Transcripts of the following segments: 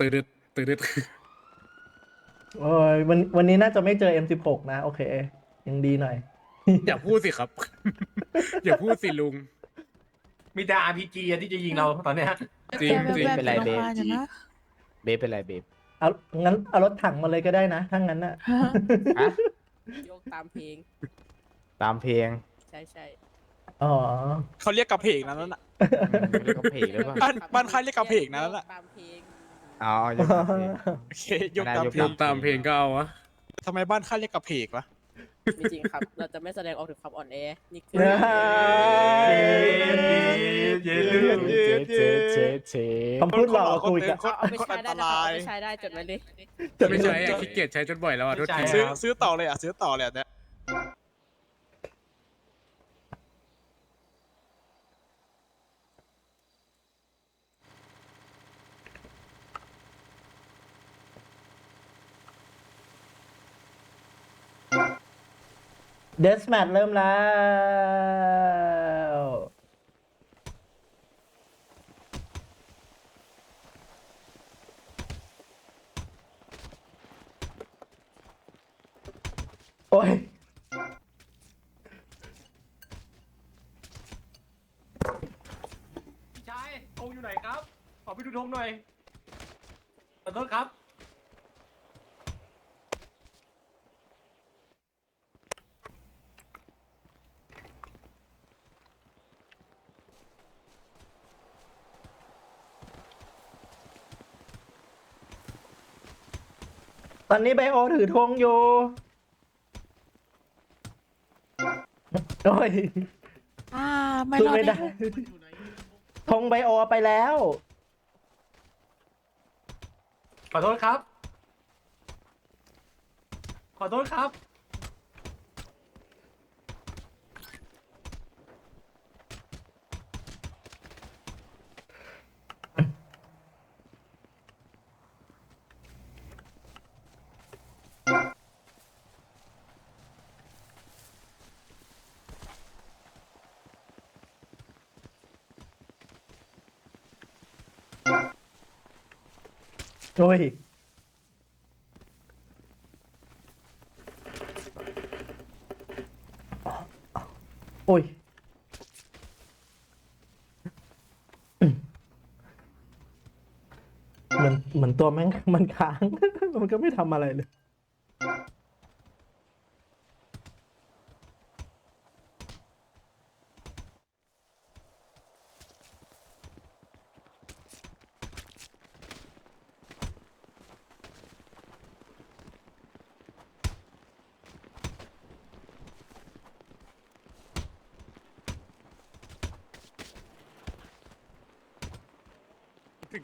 ตื่นตื่นโอ้ยวันวันนี้น่าจะไม่เจอ M16 นะ โอเค ยังดีหน่อย อย่าพูดสิครับ อย่าพูดสิลุง มีแต่ RPG อะที่จะยิงเราตอนเนี้ย จริงจริง เป็นไรเบฟอยู่นะเบฟเป็นไรเบฟเอางั้นเอารถถังมาเลยก็ได้นะถ้างั้นน่ะฮะโยกตามเพลง ตามเพลงใช่ใช่อ๋อเขาเรียกกระเพกนะนั่นน่ะเรียกว่าเพลงหรือเปล่า บ้านบ้านใครเรียกกระเพกนะนั่นน่ะ ตามเพลง อ๋อยังตามเพลง โอเคยกตามเพลยงกตามเพลงก็เอาวะทำไมบ้านข้าเรียกกระเพกวะไม่จริงครับ เราจะไม่แสดงออกถึงความอ่อนแอ นี่คือ เย้เย้เย้เจ๊เจ๊เจ๊เจ๊คำพูดหล่อคุยกันคนเอาไปคนใช้อันได้ตนะครัราบเอายไปใช้ได้จดไว้เลย ไม่ใช่อะขี้เกียจใช้จนบ่อยแล้วอะโทษที ซื้อซื้อต่อเลยอะ ซื้อต่อเลยอะเนี่ย เดสแมทเริ่มแล้ว โอ้ย พี่ชายธงอยู่ไหนครับ ขอไปดูธงหน่อยขอโทษครับ ตอนนี้ไบโอถือธงอยู่โอ้ยอ่าไม่สู้รอดไม่ได้ได้ธงไบโอไปแล้ว ขอโทษครับ ขอโทษครับ โอ้ยโอ้ยเหมือนเหมือนตัวแม่งมันค้าง มันก็ไม่ทำอะไรเลย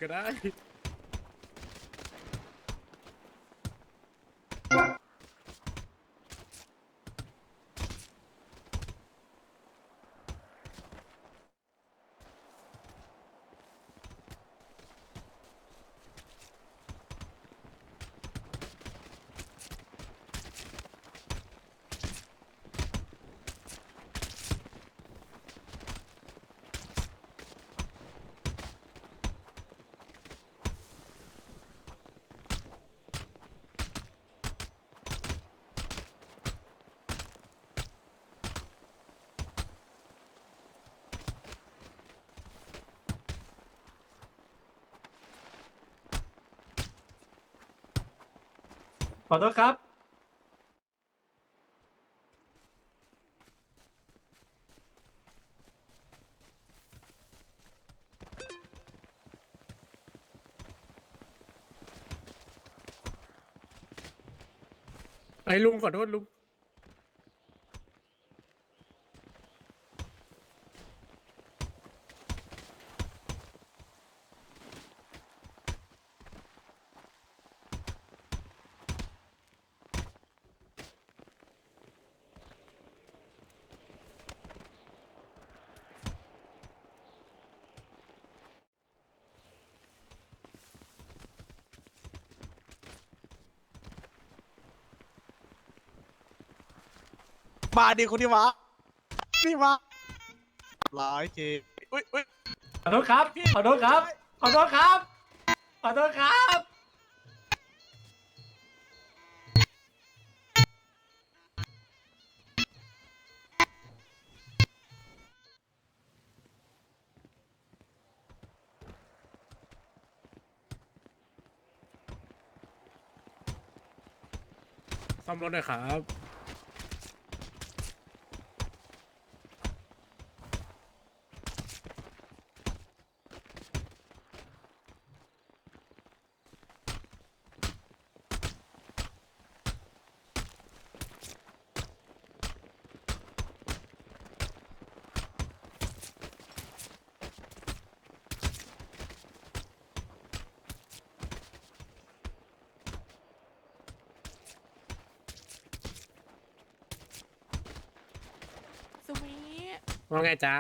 ก็ได้ ขอโทษครับ ไอ้ลุงขอโทษลุง มาดิคนที่มานี่มาร้ายเกอุ้ยอุ้ยขอโทษครับ ขอโทษครับ ขอโทษครับ ขอโทษครับ ซ่อมรถหน่อยครับ สุมิว่าไงจ๊ะ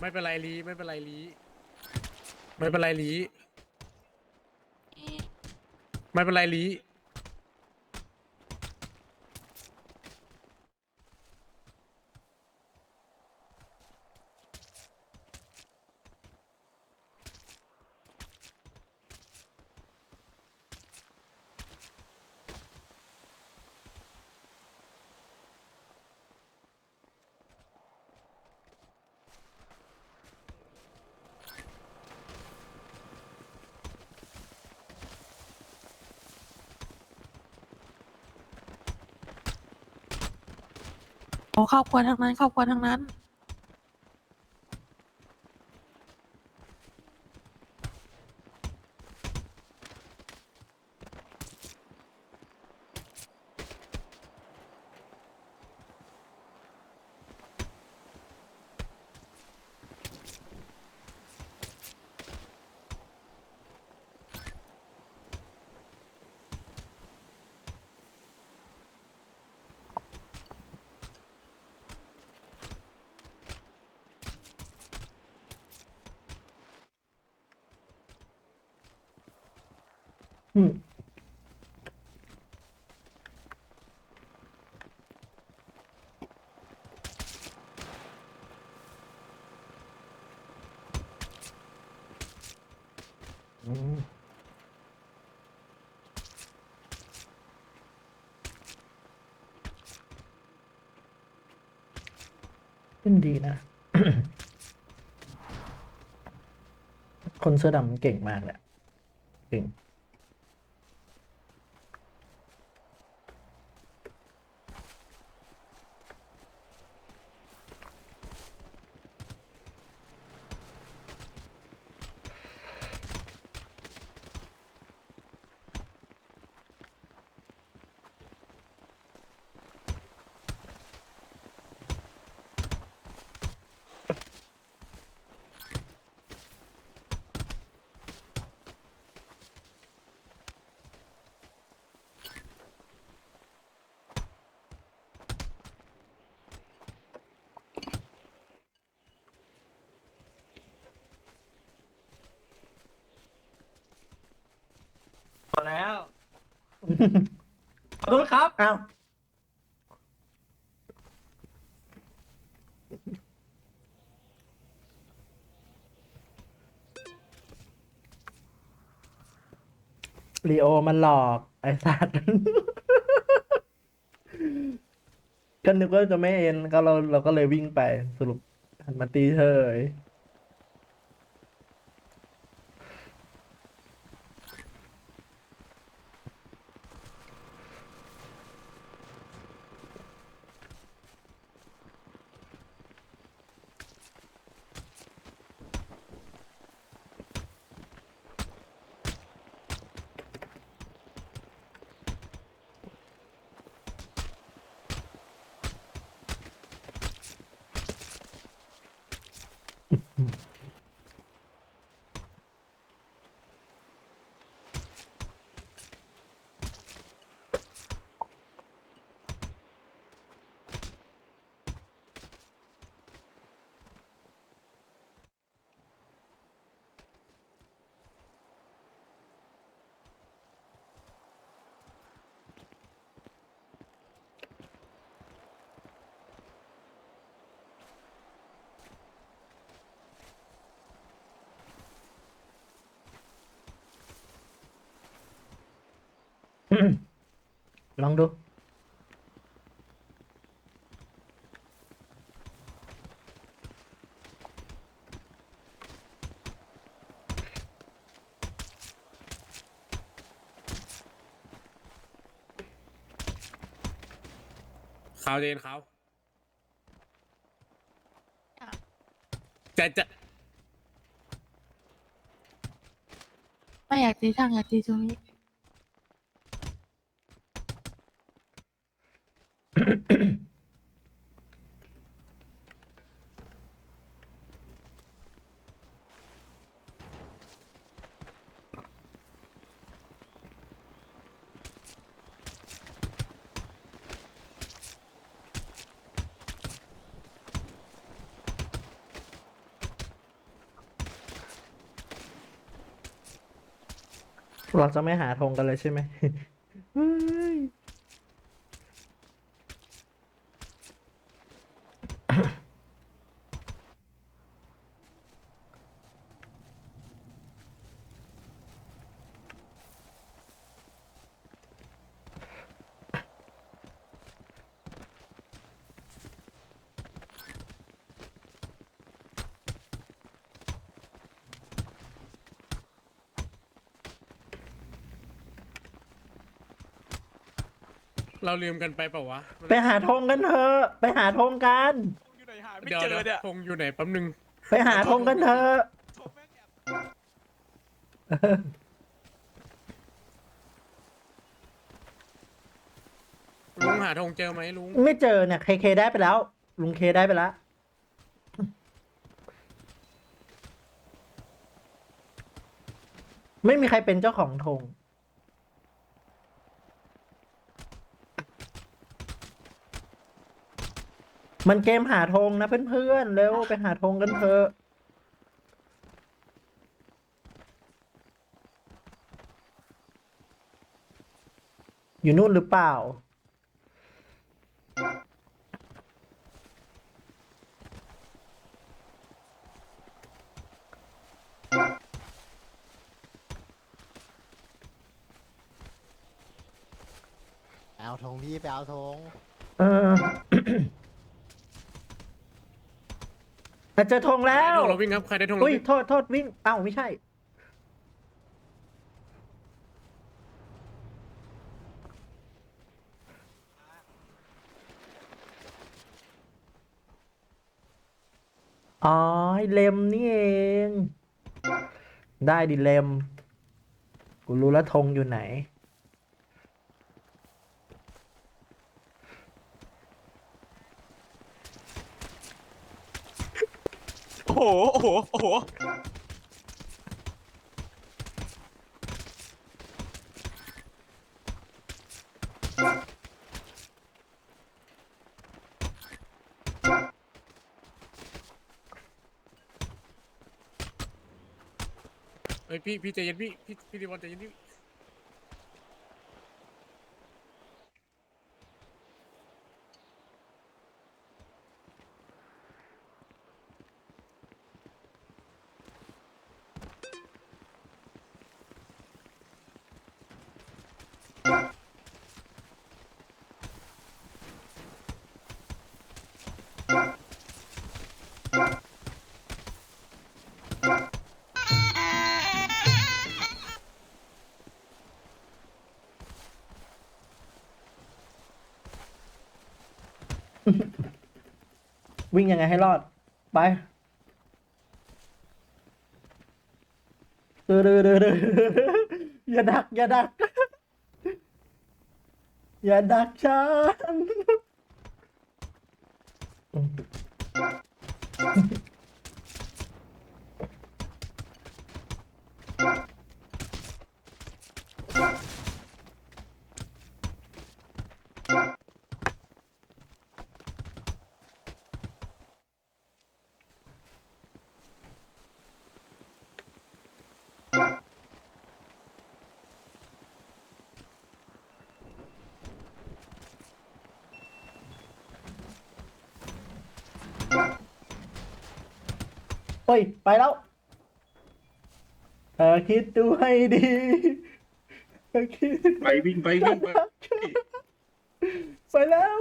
ไม่เป็นไรลีไม่เป็นไรลีไม่เป็นไรลีไม่เป็นไรลี ครอบครัวทั้งนั้นครอบครัวทั้งนั้น ขึ้นดีนะ คนเสื้อดำเก่งมากแหละเก่ง พอแล้วขอโทษครับ อ้าวลีโอมันหลอก ไอ้สัตว์ ก็นึกว่าจะไม่เอ็นก็เราเราก็เลยวิ่งไปสรุปหันมาตีเฉย ลองดู เขาเจนเขาอะ จะจะไม่อยากตีช่างอยากตีซูมิ เราจะไม่หาธงกันเลยใช่ไหม เฮ้ยเราลืมกันไปเปล่าวะ ไปหาธงกันเถอะไปหาธงกัน อยู่ไหนหาไม่เดี๋ยวเจอเดี๋ยวเนี่ยธงอยู่ไหนแป๊บนึง ไปหาธงกันเถอะโทรแม่งแอบลุงหาธงเจอไหมลุง ไม่เจอเนี่ยเคเคได้ไปแล้ว ลุงเคได้ไปแล้วไม่มีใครเป็นเจ้าของธง มันเกมหาธงนะเพื่อนๆเร็วไปหาธงกันเถอะอยู่นู่นหรือเปล่า เอาธงพี่ไปเอาธงเออ อะเจอธงแล้ได้วธงเราวิ่งครับใครได้ธงเราอุ้ยวิ่งโทษโทษวิ่งเอ้าไม่ใช่ อ๋อเลมนี่เอง ได้ดิเลม กูรู้แล้วธงอยู่ไหน โห โอ้โห โอ้โห เฮ้ยพี่พี่ใจเย็นพี่พี่พี่ดีวันใจเย็นพี่ วิ่งยังไงให้รอด ไปเดือดเดือดอย่าดัก อย่าดัก อย่าดักฉัน เฮ้ย ไปแล้วเธอคิดดูให้ดีโอเคไปวิ่งไปวิ่งไปไปแล้ว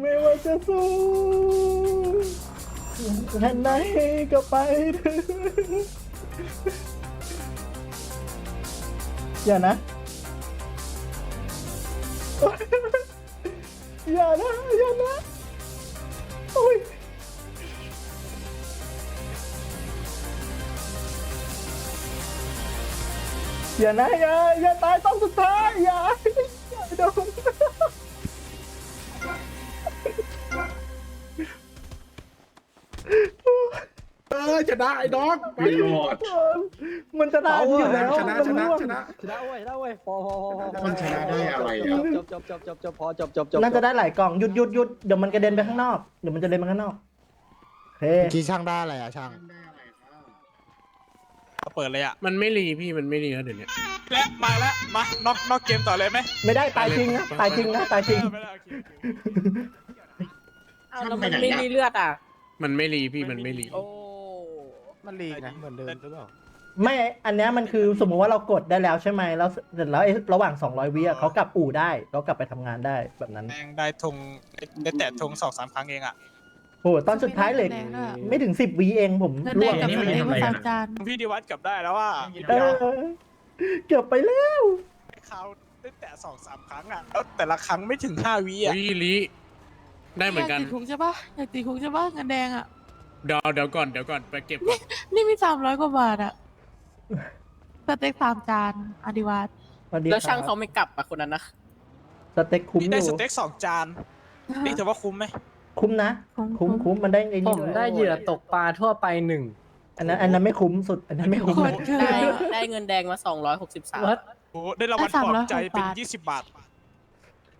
ไม่ว่าจะสู้แค่ไหนก็ไปเถอะอย่านะ อย่านะ อย่านะโอ้ย อย่านะอย่าอย่าตายต้องสุดท้ายอย่าอย่าโดนเออชนะไอ้น้องไปไม่รอดมันจะได้อยู่แล้วชนะชนะชนะ ชนะเว้ยชนะเว้ยพอพอพอพอพอมันชนะได้อะไรอะจบจบจบจบจบพอจบจบจบน่าจะได้หลายกล่องหยุดหยุดหยุดเดี๋ยวมันกระเด็นไปข้างนอกเดี๋ยวมันจะเด็นไปข้างนอกโอเค เมื่อกี้ช่างได้อะไรอะช่าง เปิดเลยอะ มันไม่รีพี่มันไม่รีแล้วเดี๋ยวนี้และมาแล้วมานอกนอกเกมต่อเลยไหมไม่ได้ตายจริงนะตายจริงนะตายจริง เออไม่ได้โอเคโอเคอ้าวแล้วมันไม่มีเลือดอะ มันไม่รีพี่มันไม่รีโอ้มันลีกนะเหมือนเดิมหรือเปล่า ไม่ อันเนี้ยมันคือสมมุติว่าเรากดได้แล้วใช่ไหมแล้วเสร็จแล้วไอ้ระหว่าง 200วิอะเขากลับอู่ได้เขากลับไปทำงานได้แบบนั้นแดงได้ธงได้ได้แตะธงสองสามครั้งเองอะ โอ้โหตอนสุดท้ายเหลยเงินแดงด้วยไม่ถึง10วิเองผมเงินร่แดวงงกับเงินแดงมาสามจานพี่ดิวัดกลับได้แล้วว่าเออเกือบไปแล้ว เขาได้แตะสองสามครั้งอะแล้วแต่ละครั้งไม่ถึงห้าวิอะ วิลีได้เหมือนกัน ยากติดคุกใช่ปะอยากติดคุกใช่ปะเงินแดงอะ เดี๋ยวเดี๋ยวก่อนเดี๋ยวก่อนไปเก็บก่อนนี่มีสามร้อยกว่าบาทอะสเต็กสามจานอดิวัตสวัสดีแล้วช่างครับเขาไม่กลับอะคนนั้นนะ สเต็กคุ้มพี่อได้ยู่สเต็กสองจาน นี่ถือว่าคุ้มไหม คุ้มนะคุ้มคุ้มมันได้ไอ้ผนี่มด้วยได้เหยื่อตกปลาทั่วไปหนึ่ง อันนั้นอันนั้นไม่คุ้มสุด อันนั้นไม่คุ้มโคเลตยรเกิได้นได้เงินแดงมาสองร้อยหกสิบสามวัดโอ้ได้รางวัลได้ปลอบใจ360เป็นบาท ยี่สิบบาท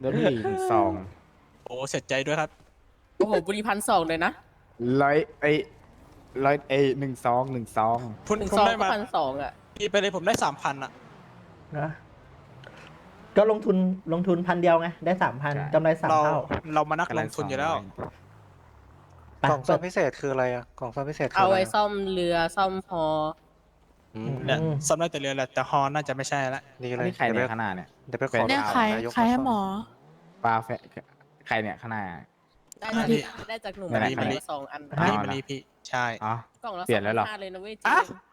แล้วลีกซองโอ้เสียใจด้วยครับ โอ้โหบุรีพันสองเลยนะร้อยไอร้อยไอหนึ่งซองหนึ่งซอง คุณหนึ่งคุณซองได้ก็มาพันสองอะ พี่ไปเลยผมได้สามพันอะนะ ก็ลงทุนลงทุนพันเดียวไง ได้สามพันใช่ กำไรสามเราเท่าเรามานักลงทุนอยู่แล้ว ไปกล่องซ่อมเปิดพิเศษคืออะไรอะกล่องซ่อมพิเศษคือเอาอะไรไว้อะซ่อมเรือซ่อมฮออืมเนี่ยสำหรับแต่เรือแหละแต่ฮอนน่าจะไม่ใช่ละดีอันเลยนี้ใครเดี๋ยวเนี่ยไปข้างหน้าเนี่ย เดี๋ยวไปขเป็อนเนี่ยถามใครนายกใครให้หมอ ปลาแฟใครเนี่ยข้างหน้า ได้มาจากดิได้จากหนุ่มไหนมาๆอันนี้สองอัน อันนี้อ๋อมันนี่พี่ใช่ อ๋อ กล่องละเปลี่ยนแล้วเหรอสองพันห้าเลยนะเว้ยจอะริง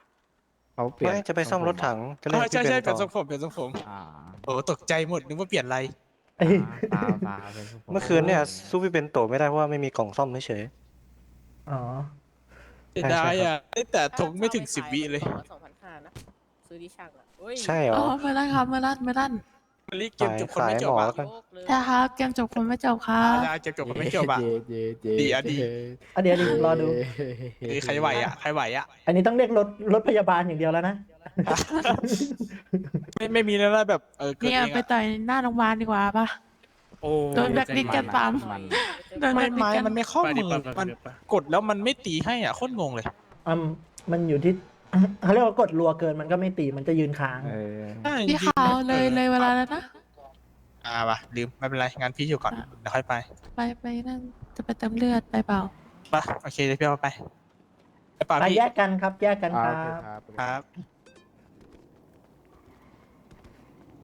เขาเปลี่ยนไม่จะไปซ่อมรถถังจะเล่นใช่ที่ใช่เป็นใช่เปลี่ยนทรต่องผมเปลี่ยนทรงผมอ่าโอ้ตกใจหมดนึกว่าเปลี่ยนอะไรเอ้ยปลาปลาเป็นพวกผมเมื่อคืนเนี่ยสู้พี่เป็นโตไม่ได้เพราะว่าไม่มีกล่องซ่อมเฉย อ๋อเสียดายอะได้แต่ธงไม่ถึงสิบวิเลยกล่องละสองพันห้านะ ซื้อที่ช่างอะเฮ้ย ๆ ใช่เหรอ๋ออ ไม่ลั่นครับไม่ลั่นไม่ลั่น มันรีบเกมจบคนไม่จบสายหมออะแล้วกันโยกเลยใช่ครับเกมจบคนไม่จบครับได้เกมจบคนไม่จบอะเเย้เย้ดีอะดี อะเดี๋ยวดิรอดูเฮ้ยใครไหวอะใครไหวอะอันนี้ต้องเรียกรถรถพยาบาลอย่างเดียวแล้วนะ ไม่ไม่มีแล้วนะแบบเออเกิดเนี่ยเองไปอะต่อยหน้าโรงพยาบาลดีกว่าปะ โอ้โดนแบล็คลิสต์กันตามมันโดนไม่แบบไม้นี้กันมันไม่เข้าไปดิมือไปไปมันไปไปกดแล้วมันไม่ตีให้อะโคตรงงเลย อืมมันอยู่ที่ เขาเรียกว่ากดรัวเกินมันก็ไม่ตีมันจะยืนค้าง เออใช่พี่จริงขาวๆเลยเลยเวลาแล้วนะอ่าว่ะลืมไม่เป็นไร งานพี่อยู่ก่อนเดี๋ยวค่อยไปไปไปนั่นจะไปเติมเลือดไปเปล่า ไปโอเคเดี๋ยวพี่เอาไปไปป่าไปพี่แยกกันครับ แยกกันอ่าครัโอเคบ ครับ ครับ